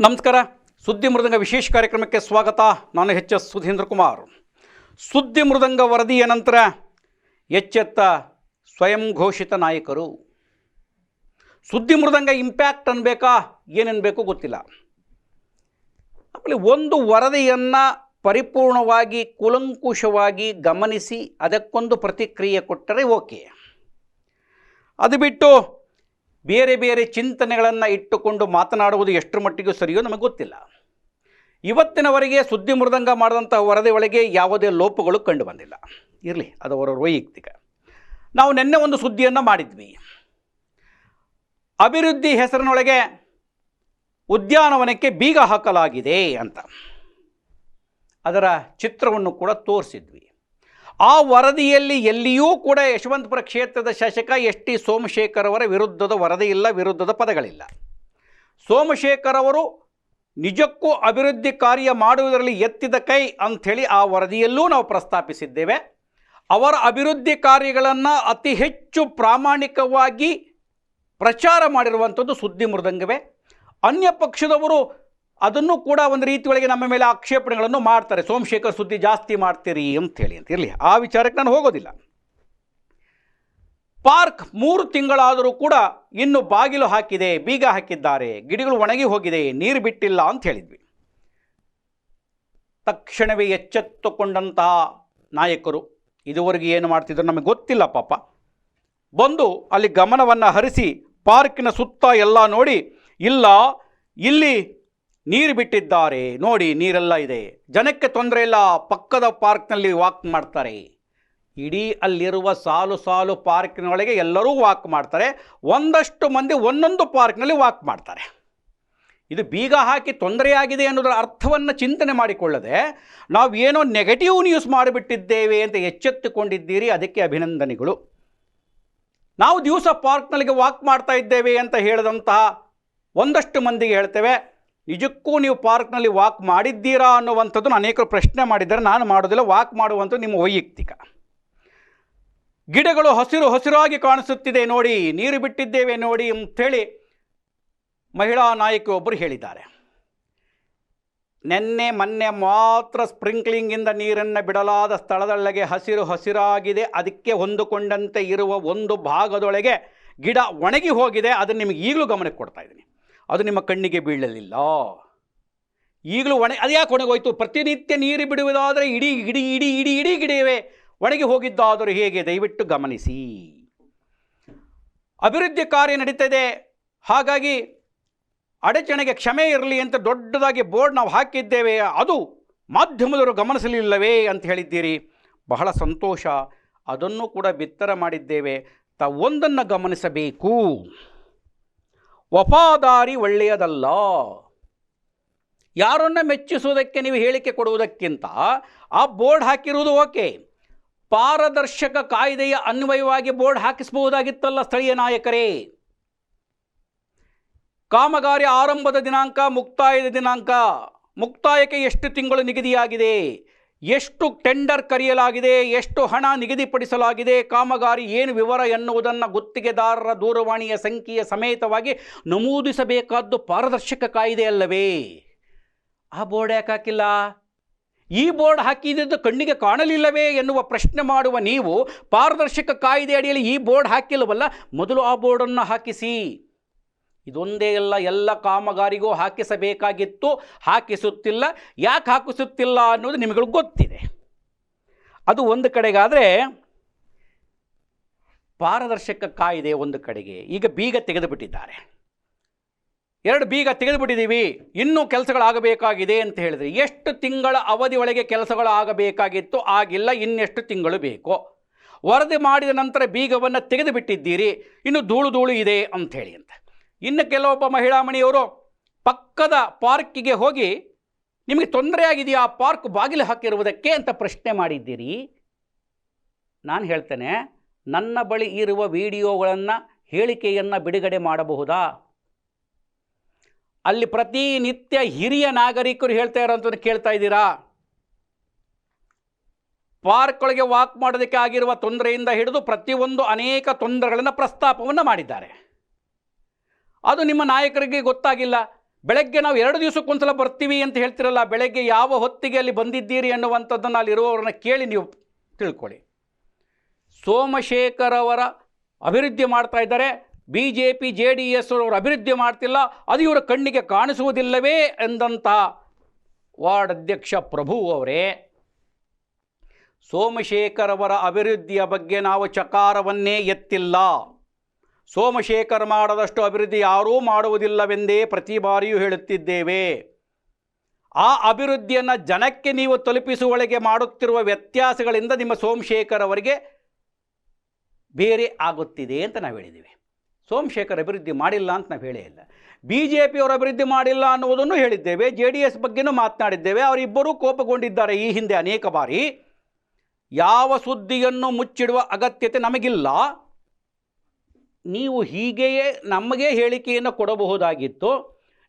ನಮಸ್ಕಾರ. ಸುದ್ದಿ ಮೃದಂಗ ವಿಶೇಷ ಕಾರ್ಯಕ್ರಮಕ್ಕೆ ಸ್ವಾಗತ. ನಾನು ಎಚ್ ಎಸ್ ಸುಧೀಂದ್ರ ಕುಮಾರ್. ಸುದ್ದಿ ಮೃದಂಗ ವರದಿಯ ನಂತರ ಎಚ್ಚೆತ್ತ ಸ್ವಯಂ ಘೋಷಿತ ನಾಯಕರು. ಸುದ್ದಿ ಮೃದಂಗ ಇಂಪ್ಯಾಕ್ಟ್ ಅನ್ಬೇಕಾ? ಏನನ್ಬೇಕು ಗೊತ್ತಿಲ್ಲ. ಆಮೇಲೆ ಒಂದು ವರದಿಯನ್ನು ಪರಿಪೂರ್ಣವಾಗಿ, ಕೂಲಂಕುಷವಾಗಿ ಗಮನಿಸಿ, ಅದಕ್ಕೊಂದು ಪ್ರತಿಕ್ರಿಯೆ ಕೊಟ್ಟರೆ ಓಕೆ. ಅದು ಬಿಟ್ಟು ಬೇರೆ ಬೇರೆ ಚಿಂತನೆಗಳನ್ನು ಇಟ್ಟುಕೊಂಡು ಮಾತನಾಡುವುದು ಎಷ್ಟರ ಮಟ್ಟಿಗೂ ಸರಿಯೋ ನಮಗೆ ಗೊತ್ತಿಲ್ಲ. ಇವತ್ತಿನವರೆಗೆ ಸುದ್ದಿ ಮೃದಂಗ ಮಾಡಿದಂಥ ವರದಿ ಒಳಗೆ ಯಾವುದೇ ಲೋಪಗಳು ಕಂಡು ಬಂದಿಲ್ಲ. ಇರಲಿ, ಅದು ಅವರ ವೈಯಕ್ತಿಕ. ನಾವು ನಿನ್ನೆ ಒಂದು ಸುದ್ದಿಯನ್ನು ಮಾಡಿದ್ವಿ. ಅಭಿವೃದ್ಧಿ ಹೆಸರಿನೊಳಗೆ ಉದ್ಯಾನವನಕ್ಕೆ ಬೀಗ ಹಾಕಲಾಗಿದೆ ಅಂತ. ಅದರ ಚಿತ್ರವನ್ನು ಕೂಡ ತೋರಿಸಿದ್ವಿ. ಆ ವರದಿಯಲ್ಲಿ ಎಲ್ಲಿಯೂ ಕೂಡ ಯಶವಂತಪುರ ಕ್ಷೇತ್ರದ ಶಾಸಕ ಎಸ್ ಟಿ ಸೋಮಶೇಖರ್ ಅವರ ವಿರುದ್ಧದ ವರದಿ ಇಲ್ಲ, ವಿರುದ್ಧದ ಪದಗಳಿಲ್ಲ. ಸೋಮಶೇಖರ್ ಅವರು ನಿಜಕ್ಕೂ ಅಭಿವೃದ್ಧಿ ಕಾರ್ಯ ಮಾಡುವುದರಲ್ಲಿ ಎತ್ತಿದ ಕೈ ಅಂಥೇಳಿ ಆ ವರದಿಯಲ್ಲೂ ನಾವು ಪ್ರಸ್ತಾಪಿಸಿದ್ದೇವೆ. ಅವರ ಅಭಿವೃದ್ಧಿ ಕಾರ್ಯಗಳನ್ನು ಅತಿ ಹೆಚ್ಚು ಪ್ರಾಮಾಣಿಕವಾಗಿ ಪ್ರಚಾರ ಮಾಡಿರುವಂಥದ್ದು ಸುದ್ದಿ ಮೃದಂಗವೇ. ಅನ್ಯ ಪಕ್ಷದವರು ಅದನ್ನು ಕೂಡ ಒಂದು ರೀತಿಯೊಳಗೆ ನಮ್ಮ ಮೇಲೆ ಆಕ್ಷೇಪಣೆಗಳನ್ನು ಮಾಡ್ತಾರೆ. ಸೋಮಶೇಖರ್ ಸುದ್ದಿ ಜಾಸ್ತಿ ಮಾಡ್ತೀರಿ ಅಂತೇಳಿ ಅಂತ. ಇರಲಿ, ಆ ವಿಚಾರಕ್ಕೆ ನಾನು ಹೋಗೋದಿಲ್ಲ. ಪಾರ್ಕ್ ಮೂರು ತಿಂಗಳಾದರೂ ಕೂಡ ಇನ್ನು ಬಾಗಿಲು ಹಾಕಿದೆ, ಬೀಗ ಹಾಕಿದ್ದಾರೆ, ಗಿಡಗಳು ಒಣಗಿ ಹೋಗಿದೆ, ನೀರು ಬಿಟ್ಟಿಲ್ಲ ಅಂತ ಹೇಳಿದ್ವಿ. ತಕ್ಷಣವೇ ಎಚ್ಚೆತ್ತುಕೊಂಡಂತಹ ನಾಯಕರು ಇದುವರೆಗೆ ಏನು ಮಾಡ್ತಿದ್ರು ನಮಗೆ ಗೊತ್ತಿಲ್ಲ ಪಾಪ. ಬಂದು ಅಲ್ಲಿ ಗಮನವನ್ನು ಹರಿಸಿ ಪಾರ್ಕಿನ ಸುತ್ತ ಎಲ್ಲ ನೋಡಿ, ಇಲ್ಲ, ಇಲ್ಲಿ ನೀರು ಬಿಟ್ಟಿದ್ದಾರೆ. ನೋಡಿ, ನೀರೆಲ್ಲ ಇದೆ. ಜನಕ್ಕೆ ತೊಂದರೆ ಇಲ್ಲ. ಪಕ್ಕದ ಪಾರ್ಕ್ನಲ್ಲಿ ವಾಕ್ ಮಾಡ್ತಾರೆ. ಇಡೀ ಅಲ್ಲಿರುವ ಸಾಲು ಸಾಲು ಪಾರ್ಕಿನೊಳಗೆ ಎಲ್ಲರೂ ವಾಕ್ ಮಾಡ್ತಾರೆ. ಒಂದಷ್ಟು ಮಂದಿ ಒಂದೊಂದು ಪಾರ್ಕ್ನಲ್ಲಿ ವಾಕ್ ಮಾಡ್ತಾರೆ. ಇದು ಬೀಗ ಹಾಕಿ ತೊಂದರೆಯಾಗಿದೆ ಅನ್ನೋದರ ಅರ್ಥವನ್ನು ಚಿಂತನೆ ಮಾಡಿಕೊಳ್ಳದೆ, ನಾವು ಏನೋ ನೆಗೆಟಿವ್ ನ್ಯೂಸ್ ಮಾಡಿಬಿಟ್ಟಿದ್ದೇವೆ ಅಂತ ಎಚ್ಚೆತ್ತುಕೊಂಡಿದ್ದೀರಿ. ಅದಕ್ಕೆ ಅಭಿನಂದನೆಗಳು. ನಾವು ದಿವಸ ಪಾರ್ಕ್ನಲ್ಲಿ ವಾಕ್ ಮಾಡ್ತಾ ಇದ್ದೇವೆ ಅಂತ ಹೇಳಿದಂತಹ ಒಂದಷ್ಟು ಮಂದಿಗೆ ಹೇಳ್ತೇವೆ. ನಿಜಕ್ಕೂ ನೀವು ಪಾರ್ಕ್ನಲ್ಲಿ ವಾಕ್ ಮಾಡಿದ್ದೀರಾ ಅನ್ನುವಂಥದ್ದನ್ನು ಅನೇಕರು ಪ್ರಶ್ನೆ ಮಾಡಿದ್ದಾರೆ. ನಾನು ಮಾಡೋದಿಲ್ಲ ವಾಕ್ ಮಾಡುವಂಥದ್ದು ನಿಮ್ಮ ವೈಯಕ್ತಿಕ. ಗಿಡಗಳು ಹಸಿರು ಹಸಿರಾಗಿ ಕಾಣಿಸುತ್ತಿದೆ ನೋಡಿ, ನೀರು ಬಿಟ್ಟಿದ್ದೇವೆ ನೋಡಿ ಅಂಥೇಳಿ ಮಹಿಳಾ ನಾಯಕಿಯೊಬ್ಬರು ಹೇಳಿದ್ದಾರೆ. ನೆನ್ನೆ ಮೊನ್ನೆ ಮಾತ್ರ ಸ್ಪ್ರಿಂಕ್ಲಿಂಗಿಂದ ನೀರನ್ನು ಬಿಡಲಾದ ಸ್ಥಳದೊಳಗೆ ಹಸಿರು ಹಸಿರಾಗಿದೆ. ಅದಕ್ಕೆ ಹೊಂದಿಕೊಂಡಂತೆ ಇರುವ ಒಂದು ಭಾಗದೊಳಗೆ ಗಿಡ ಒಣಗಿ ಹೋಗಿದೆ. ಅದನ್ನು ನಿಮಗೆ ಈಗಲೂ ಗಮನಕ್ಕೆ ಕೊಡ್ತಾ ಇದ್ದೀನಿ. ಅದು ನಿಮ್ಮ ಕಣ್ಣಿಗೆ ಬೀಳಲಿಲ್ಲ. ಈಗಲೂ ಒಣ ಅದು ಯಾಕೆ ಒಣಗೋಯ್ತು? ಪ್ರತಿನಿತ್ಯ ನೀರು ಬಿಡುವುದಾದರೆ ಇಡೀ ಇಡೀ ಇಡೀ ಇಡೀ ಇಡೀ ಗಿಡವೇ ಒಣಗಿ ಹೋಗಿದ್ದಾದರೂ ಹೇಗೆ? ದಯವಿಟ್ಟು ಗಮನಿಸಿ. ಅಭಿವೃದ್ಧಿ ಕಾರ್ಯ ನಡೀತದೆ. ಹಾಗಾಗಿ ಅಡಚಣೆಗೆ ಕ್ಷಮೆ ಇರಲಿ ಅಂತ ದೊಡ್ಡದಾಗಿ ಬೋರ್ಡ್ ನಾವು ಹಾಕಿದ್ದೇವೆ. ಅದು ಮಾಧ್ಯಮದವರು ಗಮನಿಸಲಿಲ್ಲವೇ ಅಂತ ಹೇಳಿದ್ದೀರಿ. ಬಹಳ ಸಂತೋಷ. ಅದನ್ನು ಕೂಡ ಬಿತ್ತರ ಮಾಡಿದ್ದೇವೆ. ತ, ಒಂದನ್ನು ಗಮನಿಸಬೇಕು. ವಫಾದಾರಿ ಒಳ್ಳೆಯದಲ್ಲ. ಯಾರನ್ನ ಮೆಚ್ಚಿಸುವುದಕ್ಕೆ ನೀವು ಹೇಳಿಕೆ ಕೊಡುವುದಕ್ಕಿಂತ ಆ ಬೋರ್ಡ್ ಹಾಕಿರುವುದು ಓಕೆ. ಪಾರದರ್ಶಕ ಕಾಯ್ದೆಯ ಅನ್ವಯವಾಗಿ ಬೋರ್ಡ್ ಹಾಕಿಸಬಹುದಾಗಿತ್ತಲ್ಲ ಸ್ಥಳೀಯ ನಾಯಕರೇ. ಕಾಮಗಾರಿ ಆರಂಭದ ದಿನಾಂಕ, ಮುಕ್ತಾಯದ ದಿನಾಂಕ. ಮುಕ್ತಾಯಕ್ಕೆ ಎಷ್ಟು ತಿಂಗಳು ನಿಗದಿಯಾಗಿದೆ? ಎಷ್ಟು ಟೆಂಡರ್ ಕರೆಯಲಾಗಿದೆ, ಎಷ್ಟು ಹಣ ನಿಗದಿಪಡಿಸಲಾಗಿದೆ, ಕಾಮಗಾರಿ ಏನು ವಿವರ ಎನ್ನುವುದನ್ನು ಗುತ್ತಿಗೆದಾರರ ದೂರವಾಣಿಯ ಸಂಖ್ಯೆಯ ಸಮೇತವಾಗಿ ನಮೂದಿಸಬೇಕಾದ್ದು ಪಾರದರ್ಶಕ ಕಾಯಿದೆ ಅಲ್ಲವೇ? ಆ ಬೋರ್ಡ್ ಯಾಕೆ ಹಾಕಿಲ್ಲ? ಈ ಬೋರ್ಡ್ ಹಾಕಿದ್ದು ಕಣ್ಣಿಗೆ ಕಾಣಲಿಲ್ಲವೇ ಎನ್ನುವ ಪ್ರಶ್ನೆ ಮಾಡುವ ನೀವು ಪಾರದರ್ಶಕ ಕಾಯ್ದೆ ಅಡಿಯಲ್ಲಿ ಈ ಬೋರ್ಡ್ ಹಾಕಿಲ್ಲವಲ್ಲ, ಮೊದಲು ಆ ಬೋರ್ಡನ್ನು ಹಾಕಿಸಿ. ಇದೊಂದೇ ಎಲ್ಲ ಎಲ್ಲ ಕಾಮಗಾರಿಗೂ ಹಾಕಿಸಬೇಕಾಗಿತ್ತು. ಹಾಕಿಸುತ್ತಿಲ್ಲ. ಯಾಕೆ ಹಾಕಿಸುತ್ತಿಲ್ಲ ಅನ್ನೋದು ನಿಮಗೆ ಗೊತ್ತಿದೆ. ಅದು ಒಂದು ಕಡೆಗಾದರೆ ಪಾರದರ್ಶಕ ಕಾಯಿದೆ ಒಂದು ಕಡೆಗೆ. ಈಗ ಬೀಗ ತೆಗೆದುಬಿಟ್ಟಿದ್ದಾರೆ. ಎರಡು ಬೀಗ ತೆಗೆದುಬಿಟ್ಟಿದ್ದೀವಿ ಇನ್ನೂ ಕೆಲಸಗಳಾಗಬೇಕಾಗಿದೆ ಅಂತ ಹೇಳಿದರೆ ಎಷ್ಟು ತಿಂಗಳ ಅವಧಿ ಒಳಗೆ ಕೆಲಸಗಳು ಆಗಬೇಕಾಗಿತ್ತು ಆಗಿಲ್ಲ, ಇನ್ನೆಷ್ಟು ತಿಂಗಳು ಬೇಕೋ? ವರದಿ ಮಾಡಿದ ನಂತರ ಬೀಗವನ್ನು ತೆಗೆದುಬಿಟ್ಟಿದ್ದೀರಿ. ಇನ್ನು ಧೂಳು ಧೂಳು ಇದೆ ಅಂಥೇಳಿ ಅಂತ. ಇನ್ನು ಕೆಲವೊಬ್ಬ ಮಹಿಳಾ ಮಣಿಯವರು ಪಕ್ಕದ ಪಾರ್ಕಿಗೆ ಹೋಗಿ, ನಿಮಗೆ ತೊಂದರೆಯಾಗಿದೆಯಾ, ಆ ಪಾರ್ಕ್ ಬಾಗಿಲು ಹಾಕಿರುವುದಕ್ಕೆ ಅಂತ ಪ್ರಶ್ನೆ ಮಾಡಿದ್ದೀರಿ. ನಾನು ಹೇಳ್ತೇನೆ, ನನ್ನ ಬಳಿ ಇರುವ ವಿಡಿಯೋಗಳನ್ನು, ಹೇಳಿಕೆಯನ್ನು ಬಿಡುಗಡೆ ಮಾಡಬಹುದಾ? ಅಲ್ಲಿ ಪ್ರತಿನಿತ್ಯ ಹಿರಿಯ ನಾಗರಿಕರು ಹೇಳ್ತಾ ಇರೋಂಥದ್ದು ಕೇಳ್ತಾ ಇದ್ದೀರಾ? ಪಾರ್ಕ್ ಒಳಗೆ ವಾಕ್ ಮಾಡೋದಕ್ಕೆ ಆಗಿರುವ ತೊಂದರೆಯಿಂದ ಹಿಡಿದು ಪ್ರತಿಯೊಂದು ಅನೇಕ ತೊಂದರೆಗಳನ್ನು ಪ್ರಸ್ತಾಪವನ್ನು ಮಾಡಿದ್ದಾರೆ. ಅದು ನಿಮ್ಮ ನಾಯಕರಿಗೆ ಗೊತ್ತಾಗಿಲ್ಲ. ಬೆಳಗ್ಗೆ ನಾವು ಎರಡು ದಿವಸಕ್ಕೊಂದ್ಸಲ ಬರ್ತೀವಿ ಅಂತ ಹೇಳ್ತಿರಲ್ಲ, ಬೆಳಗ್ಗೆ ಯಾವ ಹೊತ್ತಿಗೆ ಅಲ್ಲಿ ಬಂದಿದ್ದೀರಿ ಅನ್ನುವಂಥದ್ದನ್ನು ಅಲ್ಲಿರುವವರನ್ನ ಕೇಳಿ ನೀವು ತಿಳ್ಕೊಳ್ಳಿ. ಸೋಮಶೇಖರ್ ಅವರ ಅಭಿವೃದ್ಧಿ ಮಾಡ್ತಾ ಇದ್ದಾರೆ. B J P J D S ಅವರು ಅಭಿವೃದ್ಧಿ ಮಾಡ್ತಿಲ್ಲ. ಅದು ಇವರ ಕಣ್ಣಿಗೆ ಕಾಣಿಸುವುದಿಲ್ಲವೇ ಎಂದಂಥ ವಾರ್ಡ್ ಅಧ್ಯಕ್ಷ ಪ್ರಭು ಅವರೇ. ಸೋಮಶೇಖರ್ ಅವರ ಅಭಿವೃದ್ಧಿಯ ಬಗ್ಗೆ ನಾವು ಚಕಾರವನ್ನೇ ಎತ್ತಿಲ್ಲ. ಸೋಮಶೇಖರ್ ಮಾಡದಷ್ಟು ಅಭಿವೃದ್ಧಿ ಯಾರೂ ಮಾಡುವುದಿಲ್ಲವೆಂದೇ ಪ್ರತಿ ಬಾರಿಯೂ ಹೇಳುತ್ತಿದ್ದೇವೆ. ಆ ಅಭಿವೃದ್ಧಿಯನ್ನು ಜನಕ್ಕೆ ನೀವು ತಲುಪಿಸುವೊಳಗೆ ಮಾಡುತ್ತಿರುವ ವ್ಯತ್ಯಾಸಗಳಿಂದ ನಿಮ್ಮ ಸೋಮಶೇಖರ್ ಅವರಿಗೆ ಬೇರೆ ಆಗುತ್ತಿದೆ ಅಂತ ನಾವು ಹೇಳಿದ್ದೀವಿ. ಸೋಮಶೇಖರ್ ಅಭಿವೃದ್ಧಿ ಮಾಡಿಲ್ಲ ಅಂತ ನಾವು ಹೇಳೇ ಇಲ್ಲ. ಬಿ ಜೆ ಪಿಯವರು ಅಭಿವೃದ್ಧಿ ಮಾಡಿಲ್ಲ ಅನ್ನುವುದನ್ನು ಹೇಳಿದ್ದೇವೆ. ಜೆ ಡಿ ಎಸ್ ಬಗ್ಗೆನೂ ಮಾತನಾಡಿದ್ದೇವೆ. ಅವರಿಬ್ಬರೂ ಕೋಪಗೊಂಡಿದ್ದಾರೆ ಈ ಹಿಂದೆ ಅನೇಕ ಬಾರಿ. ಯಾವ ಸುದ್ದಿಯನ್ನು ಮುಚ್ಚಿಡುವ ಅಗತ್ಯತೆ ನಮಗಿಲ್ಲ. ನೀವು ಹೀಗೆಯೇ ನಮಗೆ ಹೇಳಿಕೆಯನ್ನು ಕೊಡಬಹುದಾಗಿತ್ತು,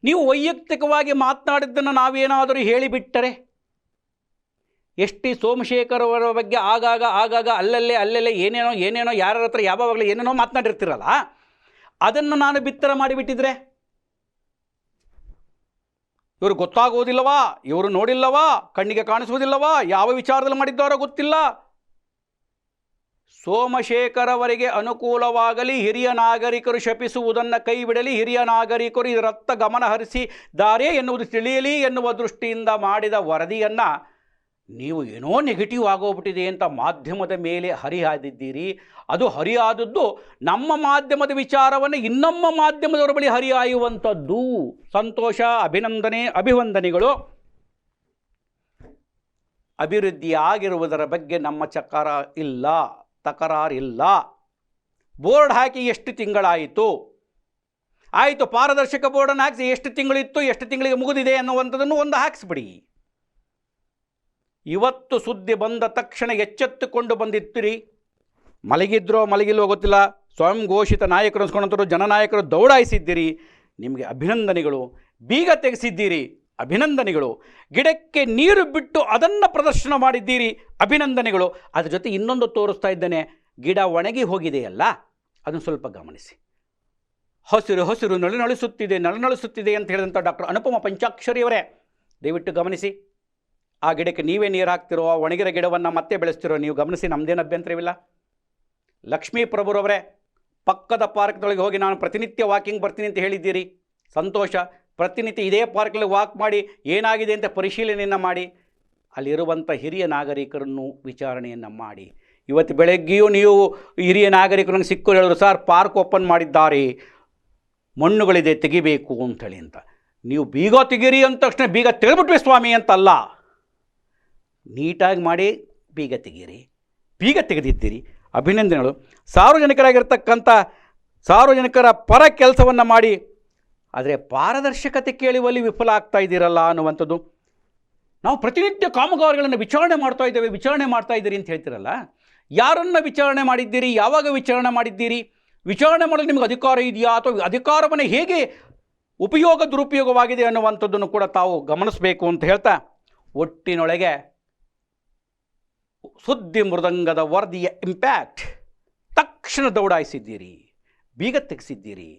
ನೀವು ವೈಯಕ್ತಿಕವಾಗಿ ಮಾತನಾಡಿದ್ದನ್ನು ನಾವೇನಾದರೂ ಹೇಳಿಬಿಟ್ಟರೆ? ಎಸ್ ಟಿ ಸೋಮಶೇಖರ್ ಅವರ ಬಗ್ಗೆ ಆಗಾಗ ಆಗಾಗ ಅಲ್ಲಲ್ಲೇ ಅಲ್ಲಲ್ಲೇ ಏನೇನೋ ಏನೇನೋ ಯಾರ ಹತ್ರ ಯಾವಾಗಲೂ ಏನೇನೋ ಮಾತನಾಡಿರ್ತಿರಲ್ಲ, ಅದನ್ನು ನಾನು ಬಿತ್ತರ ಮಾಡಿಬಿಟ್ಟಿದ್ರೆ? ಇವರು ಗೊತ್ತಾಗುವುದಿಲ್ಲವಾ ಇವರು ನೋಡಿಲ್ಲವಾ? ಕಣ್ಣಿಗೆ ಕಾಣಿಸುವುದಿಲ್ಲವಾ? ಯಾವ ವಿಚಾರದಲ್ಲಿ ಮಾಡಿದ್ದಾರೋ ಗೊತ್ತಿಲ್ಲ? ಸೋಮಶೇಖರ್ ಅವರಿಗೆ ಅನುಕೂಲವಾಗಲಿ, ಹಿರಿಯ ನಾಗರಿಕರು ಶಪಿಸುವುದನ್ನು ಕೈಬಿಡಲಿ, ಹಿರಿಯ ನಾಗರಿಕರು ಇದರತ್ತ ಗಮನ ಹರಿಸಿದ್ದಾರೆ ಎನ್ನುವುದು ತಿಳಿಯಲಿ ಎನ್ನುವ ದೃಷ್ಟಿಯಿಂದ ಮಾಡಿದ ವರದಿಯನ್ನು ನೀವು ಏನೋ ನೆಗೆಟಿವ್ ಆಗೋಗ್ಬಿಟ್ಟಿದೆ ಅಂತ ಮಾಧ್ಯಮದ ಮೇಲೆ ಹರಿಹಾದಿದ್ದೀರಿ ಅದು ಹರಿಯಾದದ್ದು ನಮ್ಮ ಮಾಧ್ಯಮದ ವಿಚಾರವನ್ನು ಇನ್ನೊಮ್ಮ ಮಾಧ್ಯಮದವರ ಬಳಿ ಹರಿಯಾಯುವಂಥದ್ದು ಸಂತೋಷ, ಅಭಿನಂದನೆ, ಅಭಿವಂದನೆಗಳು. ಅಭಿವೃದ್ಧಿಯಾಗಿರುವುದರ ಬಗ್ಗೆ ನಮ್ಮ ಚಕಾರ ಇಲ್ಲ. ತಕರಾರಿಲ್ಲ. ಬೋರ್ಡ್ ಹಾಕಿ ಎಷ್ಟು ತಿಂಗಳಾಯಿತು? ಆಯಿತು, ಪಾರದರ್ಶಕ ಬೋರ್ಡನ್ನು ಹಾಕಿಸಿ ಎಷ್ಟು ತಿಂಗಳಿತ್ತು, ಎಷ್ಟು ತಿಂಗಳಿಗೆ ಮುಗಿದಿದೆ ಅನ್ನುವಂಥದ್ದನ್ನು ಒಂದು ಹಾಕಿಸ್ಬಿಡಿ. ಇವತ್ತು ಸುದ್ದಿ ಬಂದ ತಕ್ಷಣ ಎಚ್ಚೆತ್ತುಕೊಂಡು ಬಂದಿತ್ತಿರಿ ಮಲಗಿದ್ರೋ ಮಲಗಿಲ್ಲೋ ಗೊತ್ತಿಲ್ಲ. ಸ್ವಯಂ ಘೋಷಿತ ನಾಯಕರು ಅನ್ಸ್ಕೊಂಡಂಥವ್ರು ಜನನಾಯಕರು ದೌಡಾಯಿಸಿದ್ದೀರಿ. ನಿಮಗೆ ಅಭಿನಂದನೆಗಳು. ಬೀಗ ತೆಗೆಸಿದ್ದೀರಿ. ಅಭಿನಂದನೆಗಳು. ಗಿಡಕ್ಕೆ ನೀರು ಬಿಟ್ಟು ಅದನ್ನು ಪ್ರದರ್ಶನ ಮಾಡಿದ್ದೀರಿ ಅಭಿನಂದನೆಗಳು. ಅದ್ರ ಜೊತೆ ಇನ್ನೊಂದು ತೋರಿಸ್ತಾ ಇದ್ದೇನೆ, ಗಿಡ ಒಣಗಿ ಹೋಗಿದೆಯಲ್ಲ, ಅದನ್ನು ಸ್ವಲ್ಪ ಗಮನಿಸಿ. ಹಸಿರು ಹಸಿರು ನಳುನಳಿಸುತ್ತಿದೆ ನಳುನಳಿಸುತ್ತಿದೆ ಅಂತ ಹೇಳಿದಂಥ ಡಾಕ್ಟರ್ ಅನುಪಮ ಪಂಚಾಕ್ಷರಿಯವರೇ, ದಯವಿಟ್ಟು ಗಮನಿಸಿ. ಆ ಗಿಡಕ್ಕೆ ನೀವೇ ನೀರು ಹಾಕ್ತಿರೋ, ಆ ಒಣಗಿರ ಗಿಡವನ್ನು ಮತ್ತೆ ಬೆಳೆಸ್ತಿರೋ, ನೀವು ಗಮನಿಸಿ ನಮ್ಮದೇನು ಅಭ್ಯಂತರವಿಲ್ಲ. ಲಕ್ಷ್ಮೀ ಪ್ರಭುರವರೇ, ಪಕ್ಕದ ಪಾರ್ಕ್ದೊಳಗೆ ಹೋಗಿ ನಾನು ಪ್ರತಿನಿತ್ಯ ವಾಕಿಂಗ್ ಬರ್ತೀನಿ ಅಂತ ಹೇಳಿದ್ದೀರಿ. ಸಂತೋಷ. ಪ್ರತಿನಿತ್ಯ ಇದೇ ಪಾರ್ಕಲ್ಲಿ ವಾಕ್ ಮಾಡಿ ಏನಾಗಿದೆ ಅಂತ ಪರಿಶೀಲನೆಯನ್ನು ಮಾಡಿ. ಅಲ್ಲಿರುವಂಥ ಹಿರಿಯ ನಾಗರಿಕರನ್ನು ವಿಚಾರಣೆಯನ್ನು ಮಾಡಿ. ಇವತ್ತು ಬೆಳಗ್ಗೆಯೂ ನೀವು ಹಿರಿಯ ನಾಗರಿಕರನ್ನು ಸಿಕ್ಕು ಹೇಳಿದ್ರು ಸರ್, ಪಾರ್ಕ್ ಓಪನ್ ಮಾಡಿದ್ದಾರೆ. ಮಣ್ಣುಗಳಿದೆ, ತೆಗಿಬೇಕು ಅಂಥೇಳಿ ಅಂತ. ನೀವು ಬೀಗ ತೆಗೀರಿ ಅಂದ ತಕ್ಷಣ ಬೀಗ ತೆಗೆದ್ಬಿಟ್ವಿ ಸ್ವಾಮಿ ಅಂತಲ್ಲ. ನೀಟಾಗಿ ಮಾಡಿ ಬೀಗ ತೆಗೀರಿ. ಬೀಗ ತೆಗೆದಿದ್ದೀರಿ. ಅಭಿನಂದನೆಗಳು. ಸಾರ್ವಜನಿಕರಾಗಿರ್ತಕ್ಕಂಥ ಸಾರ್ವಜನಿಕರ ಪರ ಕೆಲಸವನ್ನು ಮಾಡಿ ಆದರೆ ಪಾರದರ್ಶಕತೆ ಕೇಳುವಲ್ಲಿ ವಿಫಲ ಆಗ್ತಾ ಇದ್ದೀರಲ್ಲ ಅನ್ನುವಂಥದ್ದು. ನಾವು ಪ್ರತಿನಿತ್ಯ ಕಾಮಗಾರಿಗಳನ್ನು ವಿಚಾರಣೆ ಮಾಡ್ತಾ ಇದ್ದೇವೆ, ವಿಚಾರಣೆ ಮಾಡ್ತಾ ಇದ್ದೀರಿ ಅಂತ ಹೇಳ್ತೀರಲ್ಲ? ಯಾರನ್ನು ವಿಚಾರಣೆ ಮಾಡಿದ್ದೀರಿ? ಯಾವಾಗ ವಿಚಾರಣೆ ಮಾಡಿದ್ದೀರಿ? ವಿಚಾರಣೆ ಮಾಡಲು ನಿಮಗೆ ಅಧಿಕಾರ ಇದೆಯಾ? ಅಥವಾ ಅಧಿಕಾರವನ್ನು ಹೇಗೆ ಉಪಯೋಗ ದುರುಪಯೋಗವಾಗಿದೆ ಅನ್ನುವಂಥದ್ದನ್ನು ಕೂಡ ತಾವು ಗಮನಿಸಬೇಕು ಅಂತ ಹೇಳ್ತಾ, ಒಟ್ಟಿನೊಳಗೆ ಸುದ್ದಿ ಮೃದಂಗದ ವರದಿಯ ಇಂಪ್ಯಾಕ್ಟ್ ತಕ್ಷಣ ದೌಡಾಯಿಸಿದ್ದೀರಿ, ಬೀಗ ತೆಗೆಸಿದ್ದೀರಿ.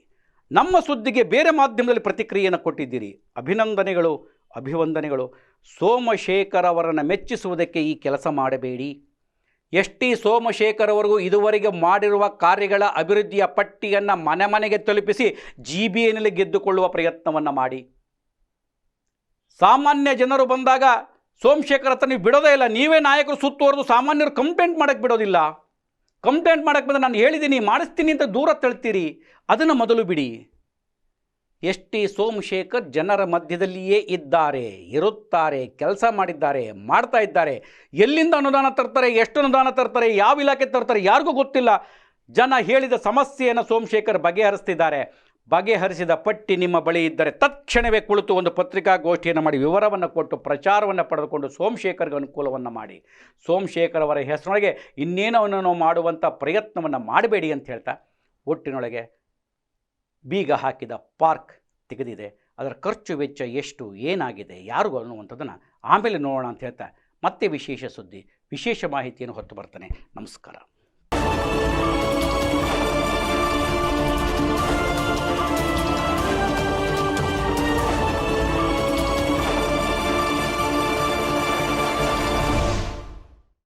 ನಮ್ಮ ಸುದ್ದಿಗೆ ಬೇರೆ ಮಾಧ್ಯಮದಲ್ಲಿ ಪ್ರತಿಕ್ರಿಯೆಯನ್ನು ಕೊಟ್ಟಿದ್ದೀರಿ. ಅಭಿನಂದನೆಗಳು, ಅಭಿವಂದನೆಗಳು. ಸೋಮಶೇಖರ್ ಅವರನ್ನು ಮೆಚ್ಚಿಸುವುದಕ್ಕೆ ಈ ಕೆಲಸ ಮಾಡಬೇಡಿ. ಎಸ್ ಟಿ ಸೋಮಶೇಖರ್ ಅವರಿಗೂ ಇದುವರೆಗೆ ಮಾಡಿರುವ ಕಾರ್ಯಗಳ ಅಭಿವೃದ್ಧಿಯ ಪಟ್ಟಿಯನ್ನು ಮನೆ ಮನೆಗೆ ತಲುಪಿಸಿ ಜಿ ಬಿ ಎನಲ್ಲಿ ಗೆದ್ದುಕೊಳ್ಳುವ ಪ್ರಯತ್ನವನ್ನು ಮಾಡಿ. ಸಾಮಾನ್ಯ ಜನರು ಬಂದಾಗ, ಸೋಮಶೇಖರ್ ಹತ್ರ ನೀವು ಬಿಡೋದೇ ಇಲ್ಲ. ನೀವೇ ನಾಯಕರು ಸುತ್ತುವರೆದು ಸಾಮಾನ್ಯರು ಕಂಪ್ಲೇಂಟ್ ಮಾಡೋಕ್ಕೆ ಬಿಡೋದಿಲ್ಲ. ಕಂಪ್ಲೇಂಟ್ ಮಾಡೋಕ್ಕೆ ಬಂದರೆ ನಾನು ಹೇಳಿದ್ದೀನಿ, ಮಾಡಿಸ್ತೀನಿ ಅಂತ ದೂರ ತಳ್ತೀರಿ. ಅದನ್ನು ಮೊದಲು ಬಿಡಿ. ಎಸ್ ಟಿ ಸೋಮಶೇಖರ್ ಜನರ ಮಧ್ಯದಲ್ಲಿಯೇ ಇದ್ದಾರೆ, ಇರುತ್ತಾರೆ, ಕೆಲಸ ಮಾಡಿದ್ದಾರೆ, ಮಾಡ್ತಾ ಇದ್ದಾರೆ. ಎಲ್ಲಿಂದ ಅನುದಾನ ತರ್ತಾರೆ, ಎಷ್ಟು ಅನುದಾನ ತರ್ತಾರೆ, ಯಾವ ಇಲಾಖೆ ತರ್ತಾರೆ, ಯಾರಿಗೂ ಗೊತ್ತಿಲ್ಲ. ಜನ ಹೇಳಿದ ಸಮಸ್ಯೆಯನ್ನು ಸೋಮಶೇಖರ್ ಬಗೆಹರಿಸ್ತಿದ್ದಾರೆ. ಬಗೆಹರಿಸಿದ ಪಟ್ಟಿ ನಿಮ್ಮ ಬಳಿ ಇದ್ದರೆ ತಕ್ಷಣವೇ ಕುಳಿತು ಒಂದು ಪತ್ರಿಕಾಗೋಷ್ಠಿಯನ್ನು ಮಾಡಿ ವಿವರವನ್ನು ಕೊಟ್ಟು ಪ್ರಚಾರವನ್ನು ಪಡೆದುಕೊಂಡು ಸೋಮಶೇಖರ್ಗೆ ಅನುಕೂಲವನ್ನು ಮಾಡಿ. ಸೋಮಶೇಖರ್ ಅವರ ಹೆಸರೊಳಗೆ ಇನ್ನೇನವನ್ನು ಮಾಡುವಂಥ ಪ್ರಯತ್ನವನ್ನು ಮಾಡಬೇಡಿ ಅಂತ ಹೇಳ್ತಾ ಒಟ್ಟಿನೊಳಗೆ ಬೀಗ ಹಾಕಿದ ಪಾರ್ಕ್ ತೆಗೆದಿದೆ. ಅದರ ಖರ್ಚು ವೆಚ್ಚ ಎಷ್ಟು, ಏನಾಗಿದೆ ಯಾರಿಗೂ ಅನ್ನುವಂಥದ್ದನ್ನು ಆಮೇಲೆ ನೋಡೋಣ ಅಂತ ಹೇಳ್ತಾ ಮತ್ತೆ ವಿಶೇಷ ಸುದ್ದಿ, ವಿಶೇಷ ಮಾಹಿತಿಯನ್ನು ಹೊತ್ತು ಬರ್ತಾನೆ. ನಮಸ್ಕಾರ.